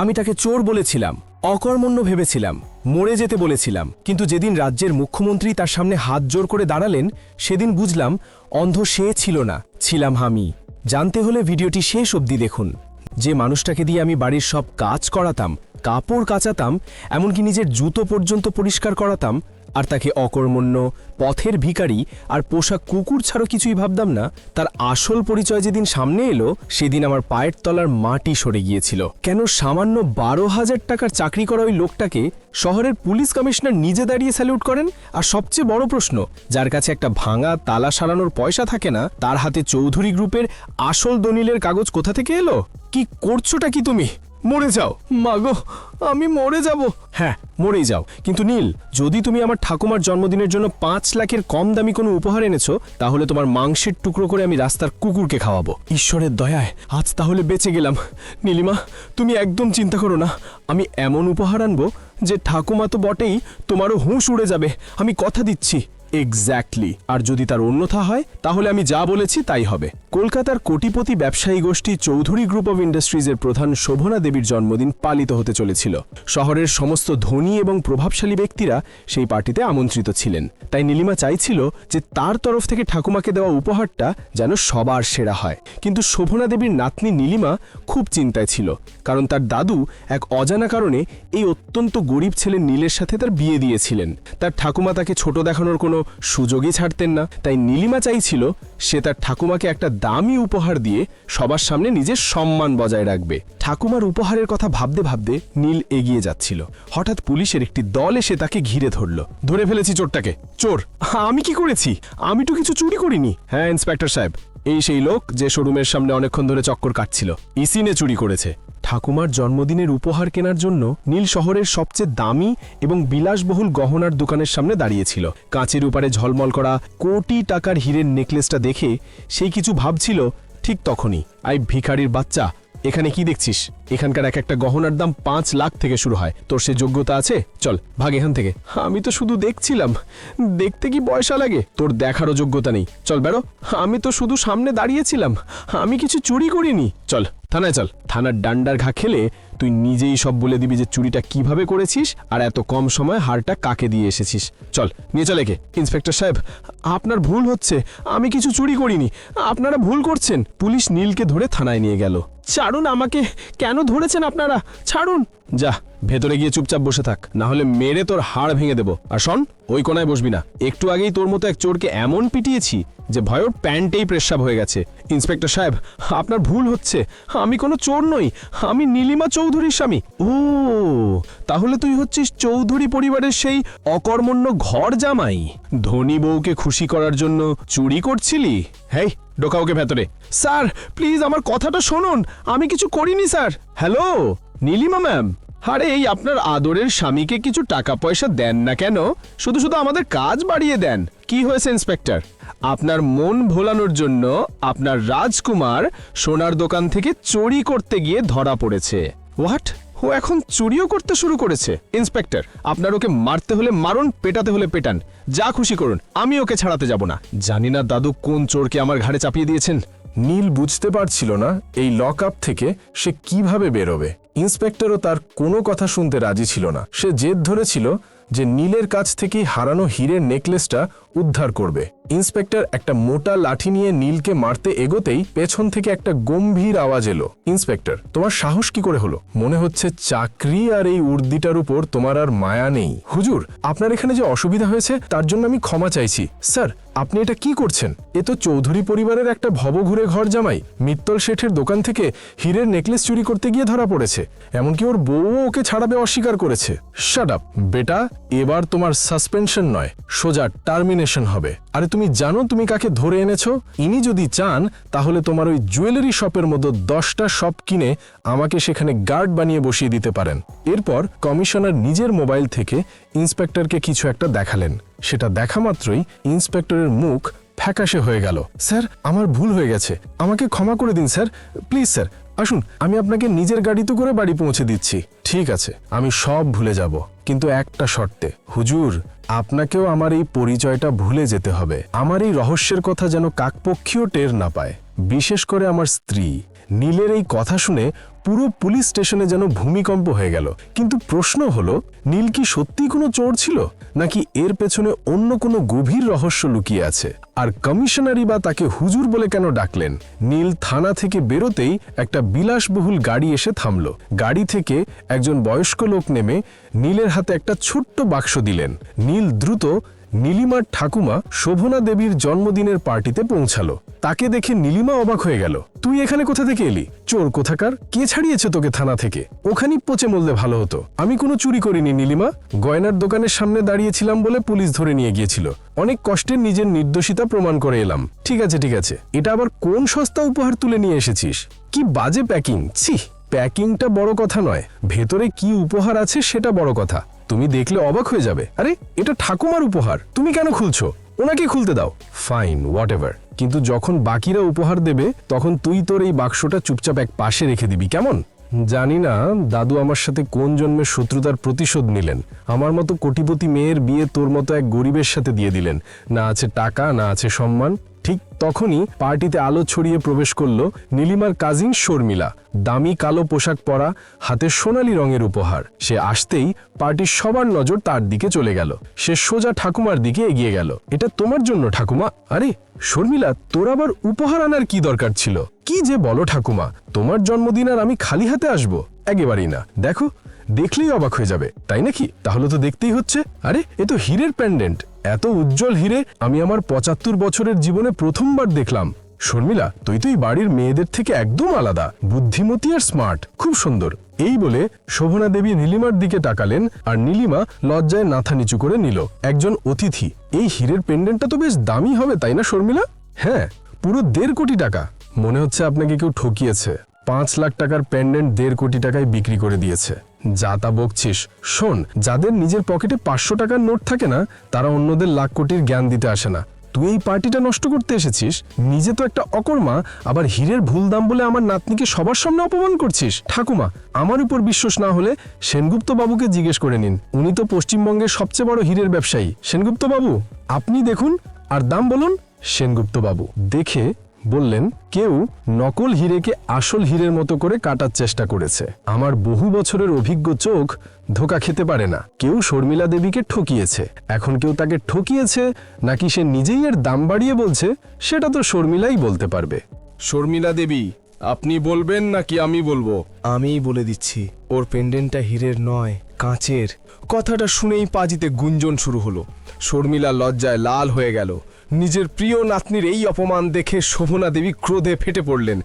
আমি তাকে চোর বলেছিলাম, অকর্মণ্য ভেবেছিলাম, মরে যেতে বলেছিলাম। কিন্তু যেদিন রাজ্যের মুখ্যমন্ত্রী তার সামনে হাত জোর করে দাঁড়ালেন, সেদিন বুঝলাম অন্ধ সে ছিল না, ছিলাম আমি। জানতে হলে ভিডিওটি শেষ অবধি দেখুন। যে মানুষটাকে দিয়ে আমি বাড়ির সব কাজ করাতাম, কাপড় কাচাতাম, এমনকি নিজের জুতো পর্যন্ত পরিষ্কার করাতাম আর তাকে অকর্মণ্য, পথের ভিখারি আর পোশাক কুকুর ছাড়াও কিছুই ভাবতাম না। তার আসল পরিচয় যেদিন সামনে এলো, সেদিন আমার পায়ের তলার মাটি সরে গিয়েছিল। কেন সামান্য বারো হাজার টাকার চাকরি করা ওই লোকটাকে শহরের পুলিশ কমিশনার নিজে দাঁড়িয়ে স্যালুট করেন? আর সবচেয়ে বড় প্রশ্ন, যার কাছে একটা ভাঙা তালা সারানোর পয়সা থাকে না, তার হাতে চৌধুরী গ্রুপের আসল দলিলের কাগজ কোথা থেকে এলো? কি করছোটা কি তুমি? মরে যাও। মাগো আমি মরে যাব। হ্যাঁ মরেই যাও। কিন্তু নীল যদি তুমি আমার ঠাকুমার জন্মদিনের জন্য পাঁচ লাখের কম দামি কোনো উপহার এনেছো তাহলে তোমার মাংসের টুকরো করে আমি রাস্তার কুকুরকে খাওয়াবো। ঈশ্বরের দয়ায় আজ তাহলে বেঁচে গেলাম। নীলিমা তুমি একদম চিন্তা করো না। আমি এমন উপহার আনব যে ঠাকুমা তো বটেই তোমারও হুঁশ উড়ে যাবে। আমি কথা দিচ্ছি। এক্স্যাক্টলি আর যদি তার অন্যথা হয়, তাহলে আমি যা বলেছি তাই হবে। কলকাতার কোটিপতি ব্যবসায়ী গোষ্ঠী চৌধুরী গ্রুপ অব ইন্ডাস্ট্রিজের প্রধান শোভনা দেবীর জন্মদিন পালিত হতে চলেছিল। শহরের সমস্ত ধনী এবং প্রভাবশালী ব্যক্তিরা সেই পার্টিতে আমন্ত্রিত ছিলেন। তাই নীলিমা চাইছিল যে তার তরফ থেকে ঠাকুমাকে দেওয়া উপহারটা যেন সবার সেরা হয়। কিন্তু শোভনা দেবীর নাতনি নীলিমা খুব চিন্তায় ছিল, কারণ তার দাদু এক অজানা কারণে এই অত্যন্ত গরিব ছেলে নীলের সাথে তার বিয়ে দিয়েছিলেন। তার ঠাকুমা তাকে ছোট দেখানোর কোনো সুযোগই ছাড়তেন না। তাই নীলিমা চাইছিল সে তার ঠাকুমাকে একটা দামি উপহার দিয়ে সবার সামনে নিজের সম্মান বজায় রাখবে। ঠাকুমার উপহারের কথা ভাবতে ভাবতে নীল এগিয়ে যাচ্ছিল। হঠাৎ পুলিশের একটি দল এসে তাকে ঘিরে ধরল। ধরে ফেলেছি চোরটাকে। চোর, আমি কি করেছি? আমি তো কিছু চুরি করিনি। হ্যাঁ ইন্সপেক্টর সাহেব, এই সেই লোক যে শোরুমের সামনে অনেকক্ষণ ধরে চক্কর কাটছিল। ইসিনে চুরি করেছে। ঠাকুমার জন্মদিনের উপহার কেনার জন্য নীল শহরের সবচেয়ে দামি এবং বিলাসবহুল গহনার দোকানের সামনে দাঁড়িয়েছিল। কাঁচের উপারে ঝলমল করা কোটি টাকার হীরের নেকলেসটা দেখে সেই কিছু ভাবছিল, ঠিক তখনই, আই ভিখারির বাচ্চা, এখানে কি দেখছিস? এখানকার এক একটা গহনার দাম পাঁচ লাখ থেকে শুরু হয়। তোর সে যোগ্যতা আছে? চল, ভাগ এখান থেকে। আমি তো শুধু দেখছিলাম। দেখতে কি পয়সা লাগে? তোর দেখারও যোগ্যতা নেই। চল বেরো। আমি তো শুধু সামনে দাঁড়িয়েছিলাম। আমি কিছু চুরি করিনি। চল। থানায় চল। থানার ডান্ডার ঘা খেলে তুই নিজেই সব বলে দিবি যে চুরিটা কীভাবে করেছিস আর এত কম সময় হারটা কাকে দিয়ে এসেছিস। চল, নিয়ে চলে কে ইন্সপেক্টর সাহেব, আপনার ভুল হচ্ছে। আমি কিছু চুরি করিনি। আপনারা ভুল করছেন। পুলিশ নীলকে ধরে থানায় নিয়ে গেল। ছাড়ুন আমাকে। কেন ধরেছেন আপনারা? ছাড়ুন। যা, ভেতরে গিয়ে চুপচাপ বসে থাক, না হলে মেরে তোর হাড় ভেঙে দেবো। আর শোন, ওই কোনায় বসবি না। একটু আগেই তোর মতো এক চোরকে এমন পিটিয়েছি যে ভয়র প্যান্টেই প্রেসাব হয়ে গেছে। ইন্সপেক্টর সাহেব, আপনার ভুল হচ্ছে। আমি কোনো চোর নই, আমি নীলিমা চৌধুরীর স্বামী। ও, তাহলে তুই হচ্ছিস চৌধুরী পরিবারের সেই অকর্মণ্য ঘর জামাই। ধনী বউকে খুশি করার জন্য চুরি করছিলি? হেই, ঢোকা ওকে ভেতরে। স্যার, প্লিজ আমার কথাটা শুনুন। আমি কিছু করিনি, স্যার। হ্যালো? নীলিমা ম্যাম, আরে এই আপনার আদরের স্বামীকে কিছু টাকা পয়সা দেন না কেন? শুধু শুধু আমাদের কাজ বাড়িয়ে দেন। কি হয়েছে, ইন্সপেক্টর? আপনার মন ভোলানোর জন্য আপনার রাজকুমার সোনার দোকান থেকে চুরি করতে গিয়ে ধরা পড়েছে। হোয়াট? ও এখন চুরিও করতে শুরু করেছে। ইন্সপেক্টর, আপনার ওকে মারতে হলে মারুন, পেটাতে হলে পেটান। যা খুশি করুন, আমি ওকে ছাড়াতে যাব না। জানি না দাদু কোন চোরকে আমার ঘাড়ে চাপিয়ে দিয়েছেন। নীল বুঝতে পারছিল না এই লক আপ থেকে সে কীভাবে বেরোবে। ইন্সপেক্টরও তার কোনো কথা শুনতে রাজি ছিল না। সে জেদ ধরেছিল যে নীলের কাছ থেকেই হারানো হীরের নেকলেসটা উদ্ধার করবে। ইন্সপেক্টর একটা মোটা লাঠি নিয়ে নীলকে মারতে এগোতেই পেছন থেকে একটা গম্ভীর আওয়াজ এলো। ইন্সপেক্টর, তোমার সাহস কি করে হলো? মনে হচ্ছে চাকরি আর এই উর্দিটার উপর তোমার আর মায়া নেই। হুজুর, আপনার এখানে যে অসুবিধা হয়েছে, তার জন্য আমি ক্ষমা চাইছি। স্যার, আপনি এটা কি করছেন? এ তো চৌধুরী পরিবারের একটা ভবঘুরে ঘর জামাই। মিত্তল শেঠের দোকান থেকে হীরের নেকলেস চুরি করতে গিয়ে ধরা পড়েছে। এমনকি ওর বউও ওকে ছাড়াবে অস্বীকার করেছে। আপ বেটা। এবার তোমার সাসপেনশন নয়, সোজা টার্মিনেশন হবে। আরে তুমি জানো তুমি কাকে ধরে এনেছো? ইনি যদি চান, তাহলে তোমার ওই জুয়েলারি শপের মতো দশটা শপ কিনে আমাকে সেখানে গার্ড বানিয়ে বসিয়ে দিতে পারেন। এরপর কমিশনার নিজের মোবাইল থেকে ইন্সপেক্টরকে কিছু একটা দেখালেন। সেটা দেখা মাত্রই ইন্সপেক্টরের মুখ ফ্যাকাশে হয়ে গেল। স্যার, আমার ভুল হয়ে গেছে। আমাকে ক্ষমা করে দিন, স্যার। প্লিজ স্যার আসুন, আমি আপনাকে নিজের গাড়িতে করে বাড়ি পৌঁছে দিচ্ছি। ঠিক আছে, আমি সব ভুলে যাব। কিন্তু একটা শর্তে, হুজুর, আপনাকেও আমার এই পরিচয়টা ভুলে যেতে হবে। আমার এই রহস্যের কথা যেন কাকপক্ষীয় টের না পায়। বিশেষ করে আমার স্ত্রী। নীলের এই কথা শুনে পুরো পুলিশ স্টেশনে যেন ভূমিকম্প হয়ে গেল। কিন্তু প্রশ্ন হলো, নীল কি সত্যি কোনো চোর ছিল? নাকি এর পেছনে অন্য কোনো গভীর রহস্য লুকিয়ে আছে? আর কমিশনারি বা তাকে হুজুর বলে কেন ডাকলেন? নীল থানা থেকে বেরোতেই একটা বিলাসবহুল গাড়ি এসে থামল। গাড়ি থেকে একজন বয়স্ক লোক নেমে নীলের হাতে একটা ছোট্ট বাক্স দিলেন। নীল দ্রুত নীলিমার ঠাকুমা শোভনা দেবীর জন্মদিনের পার্টিতে পৌঁছালো। তাকে দেখে নীলিমা অবাক হয়ে গেল। তুই এখানে কোথা থেকে এলি? চোর কোথাকার? কে ছাড়িয়েছে তোকে থানা থেকে? ওখানেই পচে মললে ভালো হতো। আমি কোনো চুরি করিনি, নীলিমা। গয়নার দোকানের সামনে দাঁড়িয়েছিলাম বলে পুলিশ ধরে নিয়ে গিয়েছিল। অনেক কষ্টে নিজের নির্দোষিতা প্রমাণ করে এলাম। ঠিক আছে ঠিক আছে। এটা আবার কোন সস্তা উপহার তুলে নিয়ে এসেছিস? কি বাজে প্যাকিং? ছি, প্যাকিংটা বড় কথা নয়। ভেতরে কি উপহার আছে সেটা বড় কথা। তুমি দেখলে অবাক হয়ে যাবে। আরে, এটা ঠাকুমার উপহার। তুমি কেন খুলছো? ওনাকে খুলতে দাও। ফাইন হোয়াট কিন্তু যখন বাকিরা উপহার দেবে, তখন তুই তোর এই বাক্সটা চুপচাপ এক পাশে রেখে দিবি, কেমন? জানি না দাদু আমার সাথে কোন জন্মের শত্রুতার প্রতিশোধ নিলেন। আমার মতো কোটিপতি মেয়ের বিয়ে তোর মতো এক গরিবের সাথে দিয়ে দিলেন। না আছে টাকা, না আছে সম্মান। ঠিক তখনই পার্টিতে আলো ছড়িয়ে প্রবেশ করল নীলিমার কাজিন শর্মিলা। দামি কালো পোশাক পরা, হাতে সোনালী রঙের উপহার। সে আসতেই পার্টির সবার নজর তার দিকে চলে গেল। সে সোজা ঠাকুমার দিকে এগিয়ে গেল। এটা তোমার জন্য, ঠাকুমা। আরে, শর্মিলা, তোর আবার উপহার আনার কি দরকার ছিল? কি যে বলো, ঠাকুমা। তোমার জন্মদিন আর আমি খালি হাতে আসব। একেবারেই না। দেখো দেখলেই অবাক হয়ে যাবে, তাই নাকি? তাহলে তো দেখতেই হচ্ছে। আরে, এ তো হীরের প্যান্ডেন্ট এত উজ্জ্বল হীরে আমি আমার পঁচাত্তর বছরের জীবনে প্রথমবার দেখলাম। শর্মিলা, তুই তো এই বাড়ির মেয়েদের থেকে একদম আলাদা। বুদ্ধিমতী আর স্মার্ট খুব সুন্দর। এই বলে শোভনা দেবী নীলিমার দিকে তাকালেন আর নীলিমা লজ্জায় নাথা নিচু করে নিল। একজন অতিথি। এই হীরের পেন্ডেন্টটা তো বেশ দামি হবে, তাই না শর্মিলা? হ্যাঁ পুরো দেড় কোটি টাকা। মনে হচ্ছে আপনাকে কেউ ঠকিয়েছে। পাঁচ লাখ টাকার পেন্ডেন্ট দেড় কোটি টাকায় বিক্রি করে দিয়েছে। যা তা বকছিস। শোন, যাদের নিজের পকেটে পাঁচশো টাকার নোট থাকে না, তারা অন্যদের লাখ কোটির জ্ঞান দিতে আসে না। তুই এই পার্টিটা নষ্ট করতে এসেছিস? নিজে তো একটা অকর্মা, আবার হীরের ভুল দাম বলে আমার নাতনিকে সবার সামনে অপমান করছিস। ঠাকুমা, আমার উপর বিশ্বাস না হলে সেনগুপ্ত বাবুকে জিজ্ঞেস করে নিন। উনি তো পশ্চিমবঙ্গের সবচেয়ে বড় হীরের ব্যবসায়ী। সেনগুপ্ত বাবু আপনি দেখুন, আর দাম বলুন সেনগুপ্ত বাবু দেখে বললেন কেউ নকল হীরেকে আসল হীরের মতো করে কাটার চেষ্টা করেছে। আমার বহু বছরের অভিজ্ঞ চোখ ধোকা খেতে পারে না। কেউ শর্মিলা দেবীকে ঠকিয়েছে। এখন কেউ তাকে ঠকিয়েছে নাকি সে নিজেই এর দাম বাড়িয়ে বলছে সেটা তো শর্মিলাই বলতে পারবে। শর্মিলা দেবী আপনি বলবেন নাকি আমি বলব? আমিই বলে দিচ্ছি ওর পেন্ডেন্টটা হীরের নয় কাঁচের। কথাটা শুনেই পাজিতে গুঞ্জন শুরু হলো। শর্মিলা লজ্জায় লাল হয়ে গেল। নিজের প্রিয় নাতনির এই অপমান দেখে শোভনা দেবী ক্রোধে ফেটে পড়লেন।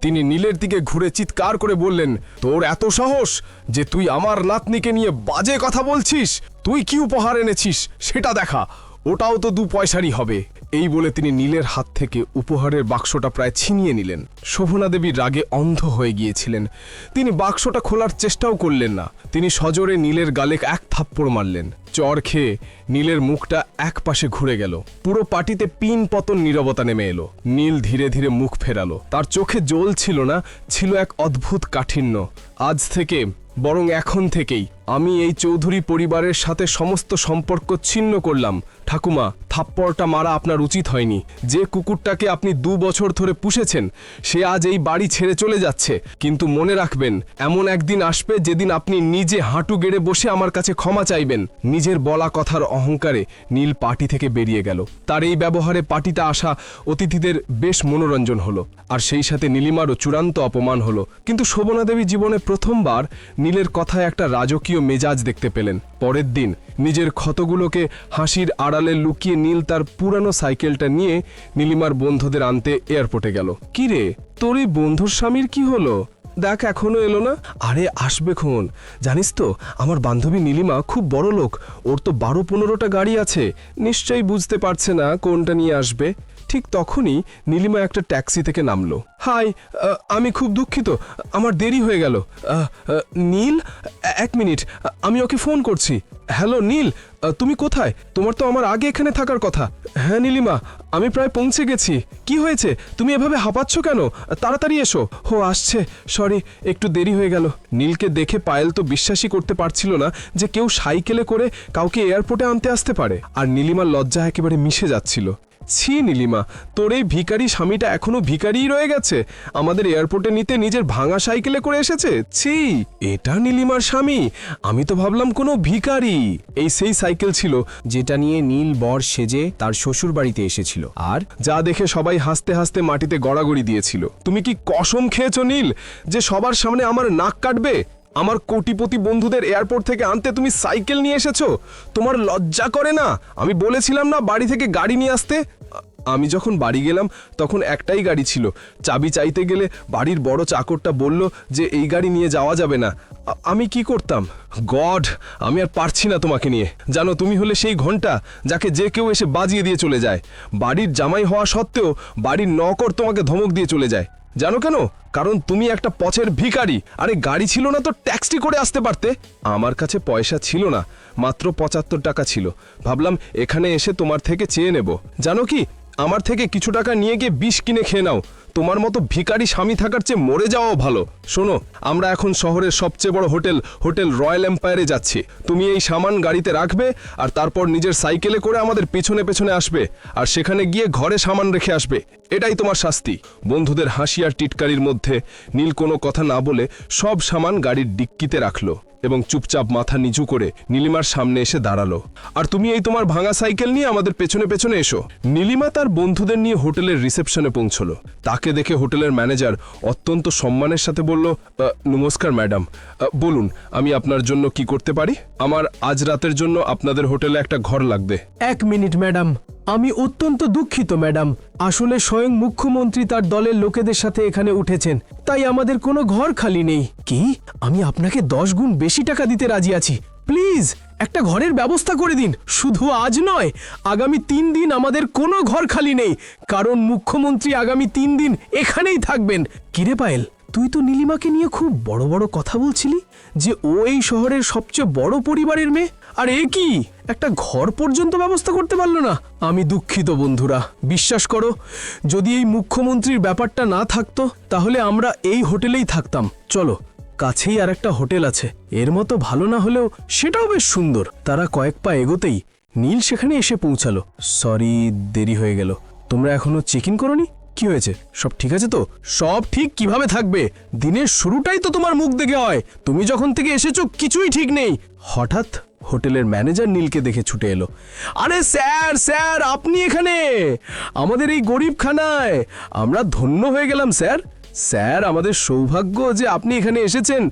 তিনি নীলের দিকে ঘুরে চিৎকার করে বললেন, তোর এত সাহস যে তুই আমার নাতনিকে নিয়ে বাজে কথা বলছিস? তুই কি উপহার এনেছিস? সেটা দেখা। ওটাও তো দু পয়সারই হবে। এই বলে তিনি নীলের হাত থেকে উপহারের বাক্সটা প্রায় ছিনিয়ে নিলেন। শোভনা দেবী রাগে অন্ধ হয়ে গিয়েছিলেন। তিনি বাক্সটা খোলার চেষ্টাও করলেন না। তিনি সজোরে নীলের গালে এক থাপ্পড় মারলেন। চর খেয়ে নীলের মুখটা এক পাশে ঘুরে গেল। পুরো পাটিতে পিন পতন নীরবতা নেমে এলো। নীল ধীরে ধীরে মুখ ফেরালো। তার চোখে জল ছিল না, ছিল এক অদ্ভুত কাঠিন্য। আজ থেকে, বরং এখন থেকেই আমি এই চৌধুরী পরিবারের সাথে সমস্ত সম্পর্ক ছিন্ন করলাম। ঠাকুমা, থাপ্পড়টা মারা আপনার উচিত হয়নি। যে কুকুরটাকে আপনি দু বছর ধরে পুষেছেন, সে আজ এই বাড়ি ছেড়ে চলে যাচ্ছে। কিন্তু মনে রাখবেন, এমন একদিন আসবে যেদিন আপনি নিজে হাঁটু গেড়ে বসে আমার কাছে ক্ষমা চাইবেন। নিজের বলা কথার অহংকারে নীল পার্টি থেকে বেরিয়ে গেল। তার এই ব্যবহারে পার্টিতে আসা অতিথিদের বেশ মনোরঞ্জন হলো। আর সেই সাথে নীলিমারও চূড়ান্ত অপমান হলো। কিন্তু শোভনা দেবী জীবনে প্রথমবার নীলের কথায় একটা রাজকীয় মেজাজ দেখতে পেলেন। পরের দিন নিজের ক্ষতগুলোকে হাসির আড়ালে লুকিয়ে নীল তার পুরানো সাইকেলটা নিয়ে নীলিমার বন্ধুদের আনতে এয়ারপোর্টে গেল। কি রে, তোর এই বন্ধুর স্বামীর কি হলো? দেখ, এখনও এলো না? আরে, আসবে খন। জানিস তো, আমার বান্ধবী নীলিমা খুব বড় লোক ওর তো বারো পনেরোটা গাড়ি আছে। নিশ্চয়ই বুঝতে পারছে না কোনটা নিয়ে আসবে। ঠিক তখনই নীলিমা একটা ট্যাক্সি থেকে নামলো। হাই আমি খুব দুঃখিত, আমার দেরি হয়ে গেল। নীল, এক মিনিট, আমি ওকে ফোন করছি। হ্যালো, নীল তুমি কোথায়? তোমার তো আমার আগে এখানে থাকার কথা। হ্যাঁ নীলিমা, আমি প্রায় পৌঁছে গেছি। কি হয়েছে? তুমি এভাবে হাঁপাচ্ছ কেন? তাড়াতাড়ি এসো। হো আসছে। সরি, একটু দেরি হয়ে গেল। নীলকে দেখে পায়েল তো বিশ্বাসই করতে পারছিল না যে কেউ সাইকেলে করে কাউকে এয়ারপোর্টে আনতে আসতে পারে। আর নীলিমার লজ্জা একেবারে মিশে যাচ্ছিল। ছি নীলিমা, তোর এই ভিখারি স্বামীটা এখনও ভিখারিই রয়ে গেছে? আমাদের এয়ারপোর্টে নিতে নিজের ভাঙা সাইকেলে করে এসেছে? ছি, এটা নীলিমার স্বামী। আমি তো ভাবলাম কোনো ভিখারি। এই সেই সাইকেল ছিল, যেটা নিয়ে নীল বর সেজে তার শ্বশুর বাড়িতে এসেছিল। আর যা দেখে সবাই হাসতে হাসতে মাটিতে গড়াগড়ি দিয়েছিল। তুমি কি কসম খেয়েছ নীল, যে সবার সামনে আমার নাক কাটবে? আমার কোটিপতি বন্ধুদের এয়ারপোর্ট থেকে আনতে তুমি সাইকেল নিয়ে এসেছ? তোমার লজ্জা করে না? আমি বলেছিলাম না বাড়ি থেকে গাড়ি নিয়ে আসতে। আমি যখন বাড়ি গেলাম, তখন একটাই গাড়ি ছিল। চাবি চাইতে গেলে বাড়ির বড় চাকরটা বলল যে, এই গাড়ি নিয়ে যাওয়া যাবে না। আমি কি করতাম? গড, আমি আর পারছি না তোমাকে নিয়ে। জানো, তুমি হলে সেই ঘণ্টা যাকে যে কেউ এসে বাজিয়ে দিয়ে চলে যায়। বাড়ির জামাই হওয়া সত্ত্বেও বাড়ির নকর তোমাকে ধমক দিয়ে চলে যায়। জানো কেন? কারণ তুমি একটা পথের ভিকারি আরে গাড়ি ছিল না তো ট্যাক্সি করে আসতে পারতে। আমার কাছে পয়সা ছিল না, মাত্র পঁচাত্তর টাকা ছিল। ভাবলাম এখানে এসে তোমার থেকে চেয়ে নেব। জানো কি? আমার থেকে কিছু টাকা নিয়ে গিয়ে বিষ কিনে খেয়ে নাও। তোমার মতো ভিখারি স্বামী থাকার চেয়ে মরে যাওয়াও ভালো। শোনো, আমরা এখন শহরের সবচেয়ে বড় হোটেল হোটেল রয়্যাল এম্পায়ারে যাচ্ছি। তুমি এই সামান গাড়িতে রাখবে আর তারপর নিজের সাইকেলে করে আমাদের পেছনে পেছনে আসবে আর সেখানে গিয়ে ঘরে সামান রেখে আসবে। এটাই তোমার শাস্তি। বন্ধুদের হাসি আর টিটকারির মধ্যে নীল কোনো কথা না বলে সব সামান গাড়ির ডিক্কিতে রাখল এবং চুপচাপ মাথা নিচু করে নীলিমার সামনে এসে দাঁড়াল। আর তুমি এই তোমার ভাঙা সাইকেল নিয়ে আমাদের পেছনে পেছনে এসো। নীলিমা তার বন্ধুদের নিয়ে হোটেলের রিসেপশনে পৌঁছলো। তাকে দেখে হোটেলের ম্যানেজার অত্যন্ত সম্মানের সাথে বলল নমস্কার ম্যাডাম। বলুন, আমি আপনার জন্য কি করতে পারি? আমার আজ রাতের জন্য আপনাদের হোটেলে একটা ঘর লাগবে। এক মিনিট, ম্যাডাম। আমি অত্যন্ত দুঃখিত, ম্যাডাম। আসলে স্বয়ং মুখ্যমন্ত্রী তার দলের লোকেদের সাথে এখানে উঠেছেন। তাই আমাদের কোনো ঘর খালি নেই। কি? আমি আপনাকে দশ গুণ বেশি টাকা দিতে রাজি আছি। প্লিজ, একটা ঘরের ব্যবস্থা করে দিন। শুধু আজ নয়, আগামী তিন দিন আমাদের কোনো ঘর খালি নেই। কারণ মুখ্যমন্ত্রী আগামী তিন দিন এখানেই থাকবেন। কিরে পায়েল, তুই তো নীলিমাকে নিয়ে খুব বড় বড় কথা বলছিলি যে ও এই শহরের সবচেয়ে বড় পরিবারের মেয়ে? আর এ কি? একটা ঘর পর্যন্ত ব্যবস্থা করতে পারল না? আমি দুঃখিত বন্ধুরা। বিশ্বাস করো, যদি এই মুখ্যমন্ত্রীর ব্যাপারটা না থাকতো, তাহলে আমরা এই হোটেলেই থাকতাম। চলো কাছেই আর একটা হোটেল আছে। এর মতো ভালো না হলেও সেটাও বেশ সুন্দর। তারা কয়েক পা এগোতেই নীল সেখানে এসে পৌঁছালো। সরি, দেরি হয়ে গেল। তোমরা এখনও চেক ইন করনি? কি হয়েছে? সব ঠিক আছে তো? সব ঠিক কীভাবে থাকবে? দিনের শুরুটাই তো তোমার মুখ দেখে হয়। তুমি যখন থেকে এসেছ, কিছুই ঠিক নেই। হঠাৎ হোটেলের ম্যানেজার নীলকে দেখে ছুটে এলো। আরে স্যার স্যার, আপনি এখানে? আমাদের এই গরিবখানায়। আমরা ধন্য হয়ে গেলাম, স্যার। স্যার, আমাদের সৌভাগ্য যে আপনি এখানে এসেছেন।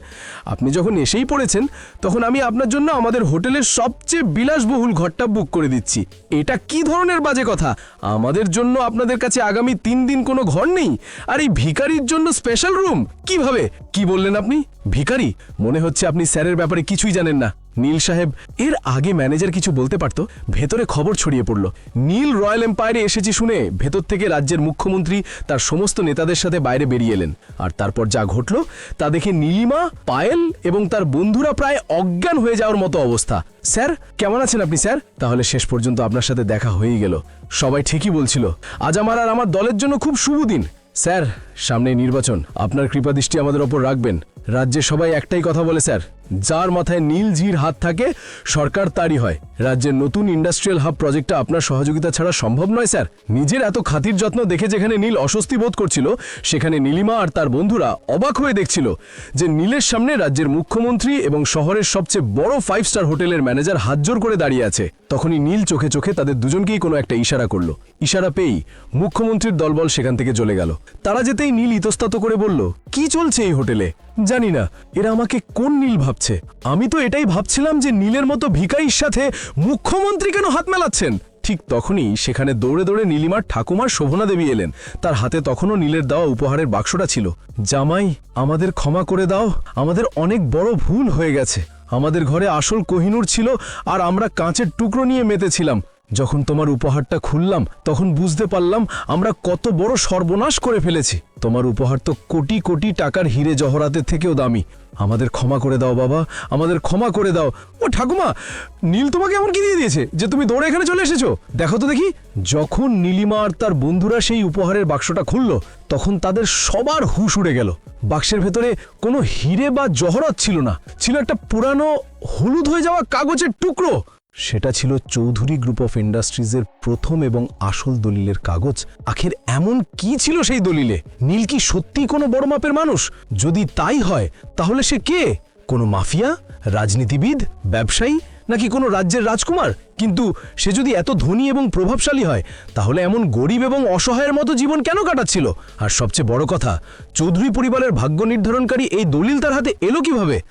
আপনি যখন এসেই পড়েছেন, তখন আমি আপনার জন্য আমাদের হোটেলের সবচেয়ে বিলাসবহুল ঘরটা বুক করে দিচ্ছি। এটা কি ধরনের বাজে কথা? আমাদের জন্য আপনাদের কাছে আগামী তিন দিন কোনো ঘর নেই, আর এই ভিখারির জন্য স্পেশাল রুম। কীভাবে? কি বললেন আপনি? ভিখারি? মনে হচ্ছে আপনি স্যারের ব্যাপারে কিছুই জানেন না। নীল সাহেব, এর আগে ম্যানেজার কিছু বলতে পারতো? ভেতরে খবর ছড়িয়ে পড়ল। নীল রয়্যাল এম্পায়ারে এসেছি শুনে ভেতর থেকে রাজ্যের মুখ্যমন্ত্রী তার সমস্ত নেতাদের সাথে বাইরে বেরিয়ে এলেন। আর তারপর যা ঘটল, তা দেখে নীলিমা, পায়েল এবং তার বন্ধুরা প্রায় অজ্ঞান হয়ে যাওয়ার মতো অবস্থা। স্যার, কেমন আছেন আপনি, স্যার? তাহলে শেষ পর্যন্ত আপনার সাথে দেখা হয়েই গেল। সবাই ঠিকই বলছিল, আজ আমার আর আমার দলের জন্য খুব শুভ দিন। স্যার সামনে নির্বাচন। আপনার কৃপাদৃষ্টি আমাদের ওপর রাখবেন। রাজ্যে সবাই একটাই কথা বলে, স্যার। যার মাথায় নীল ঝির হাত থাকে, সরকার তারই হয়। রাজ্যের নতুন ইন্ডাস্ট্রিয়াল হাব প্রজেক্টটা আপনার সহযোগিতা ছাড়া সম্ভব নয়, স্যার। নিজের এত খাতির যত্ন দেখে যেখানে নীল অস্বস্তি বোধ করছিল, সেখানে নীলিমা আর তার বন্ধুরা অবাক হয়ে দেখছিল যে নীলের সামনে রাজ্যের মুখ্যমন্ত্রী এবং শহরের সবচেয়ে বড় ফাইভ স্টার হোটেলের ম্যানেজার হাতজোর করে দাঁড়িয়ে আছে। তখনই নীল চোখে চোখে তাদের দুজনকেই কোনো একটা ইশারা করল। ইশারা পেয়েই মুখ্যমন্ত্রীর দলবল সেখান থেকে চলে গেল। তারা যেতেই নীল ইতস্তত করে বলল, কি চলছে এই হোটেলে? জানি না। এরা আমাকে কোন নীল ভাবছে। আমি তো এটাই ভাবছিলাম যে নীলের মতো ভিকারির সাথে মুখ্যমন্ত্রী কেন হাত মেলাচ্ছেন? ঠিক তখনই সেখানে দৌড়ে দৌড়ে নীলিমার ঠাকুমার শোভনা দেবী এলেন। তার হাতে তখনও নীলের দেওয়া উপহারের বাক্সটা ছিল। জামাই, আমাদের ক্ষমা করে দাও। আমাদের অনেক বড় ভুল হয়ে গেছে। আমাদের ঘরে আসল কোহিনুর ছিল আর আমরা কাঁচের টুকরো নিয়ে মেতেছিলাম। যখন তোমার উপহারটা খুললাম, তখন বুঝতে পারলাম আমরা কত বড় সর্বনাশ করে ফেলেছি। তোমার উপহার তো কোটি কোটি টাকার হিরে জহরাতের থেকেও দামি। আমাদের ক্ষমা করে দাও বাবা, আমাদের ক্ষমা করে দাও। ও ঠাকুমা, নীল তোমাকে এমন কি দিয়ে দিয়েছে যে তুমি দৌড়ে এখানে চলে এসেছ? দেখো তো দেখি, যখন নীলিমা আর তার বন্ধুরা সেই উপহারের বাক্সটা খুলল, তখন তাদের সবার হুশ উড়ে গেল। বাক্সের ভেতরে কোনো হিরে বা জহরত ছিল না, ছিল একটা পুরানো হলুদ হয়ে যাওয়া কাগজের টুকরো। সেটা ছিল চৌধুরী গ্রুপ অফ ইন্ডাস্ট্রিজের প্রথম এবং আসল দলিলের কাগজ। আখের এমন কি ছিল সেই দলিলে? নীল কি সত্যি কোনো বড় মাপের মানুষ? যদি তাই হয়, তাহলে সে কে? কোনো মাফিয়া? রাজনীতিবিদ? ব্যবসায়ী? নাকি কোনো রাজ্যের রাজকুমার? কিন্তু সে যদি এত ধনী এবং প্রভাবশালী হয়, তাহলে এমন গরিব এবং অসহায়ের মতো জীবন কেন কাটাচ্ছিল? আর সবচেয়ে বড় কথা, চৌধুরী পরিবারের ভাগ্য নির্ধারণকারী এই দলিল তার হাতে এলো কীভাবে?